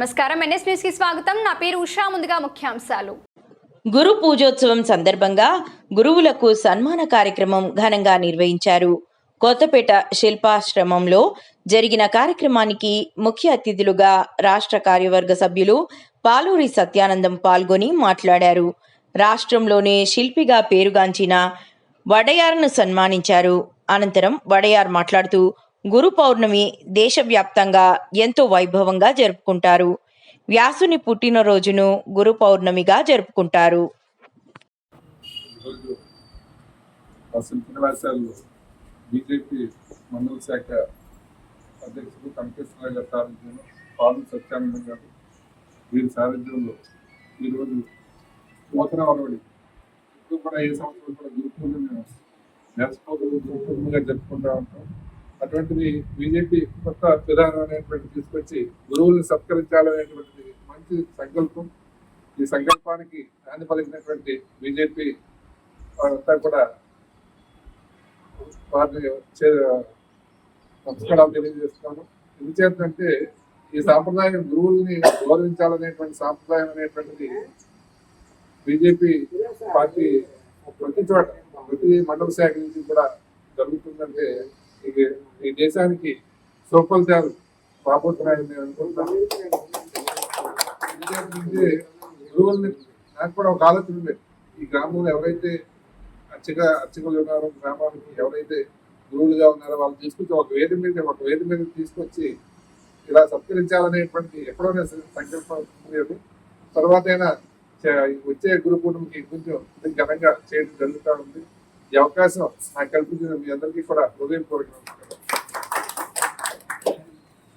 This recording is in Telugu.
నమస్కారం. ఎన్ఎస్ న్యూస్కి స్వాగతం. నా పేరు ఉషా. ముందుగా ముఖ్యాంశాలు. గురు పూజోత్సవం సందర్భంగా గురువులకు సన్మాన కార్యక్రమం ఘనంగా నిర్వహించారు. కొత్తపేట శిల్పాశ్రమంలో జరిగిన కార్యక్రమానికి ముఖ్య అతిథులుగా రాష్ట్ర కార్యవర్గ సభ్యులు పాలూరి సత్యానందం పాల్గొని మాట్లాడారు. రాష్ట్రంలోనే శిల్పిగా పేరుగాంచిన వడయార్ను సన్మానించారు. అనంతరం వడయార్ మాట్లాడుతూ గురు పౌర్ణమి దేశవ్యాప్తంగా ఎంతో వైభవంగా జరుపుకుంటారు. వ్యాసుని పుట్టినరోజును గురు పౌర్ణమిగా జరుపుకుంటారు. ఈరోజు బీజేపీ మండల శాఖ గారి సారథ్యంలో పాలు గారు వీరి సారథ్యంలో ఈరోజు ఇప్పుడు కూడా ఏ సంవత్సరం కూడా జరుపుకుంటా ఉంటాం. అటువంటిది బీజేపీ కొత్త విధానం అనేటువంటి తీసుకొచ్చి గురువుల్ని సత్కరించాలనేటువంటిది మంచి సంకల్పం. ఈ సంకల్పానికి హాని పలికినటువంటి బీజేపీ వారంతా కూడా వారిని నమస్కారాలు తెలియజేస్తున్నాను ఎందుచేతంటే ఈ సాంప్రదాయం గురువుల్ని గౌరవించాలనేటువంటి సాంప్రదాయం అనేటువంటిది బీజేపీ పార్టీ ప్రతి చోట ప్రతి మండల శాఖ నుంచి కూడా జరుగుతుందంటే ఈ దేశానికి సోపల్తాలు రాబోతున్నాయని నేను అనుకుంటున్నాను. గురువుల్ని నాకు కూడా ఒక ఆలోచన ఉండేది ఈ గ్రామంలో ఎవరైతే అర్చక అచ్చగా ఉన్నారో గ్రామానికి ఎవరైతే గురువులుగా ఉన్నారో వాళ్ళు తీసుకొచ్చి ఒక వేది మీద ఒక వేది మీద తీసుకొచ్చి ఇలా సత్కరించాలనేటువంటి ఎప్పుడైనా నేను సంకల్పం ఉండేది తర్వాత అయినా చే- వచ్చే గురు పూర్ణిమకి కొంచెం ఘనంగా చేయడం జరుగుతూ ఉంది. ఈ అవకాశం నాకు కల్పించిన మీ అందరికీ కూడా హృదయపూర్వక.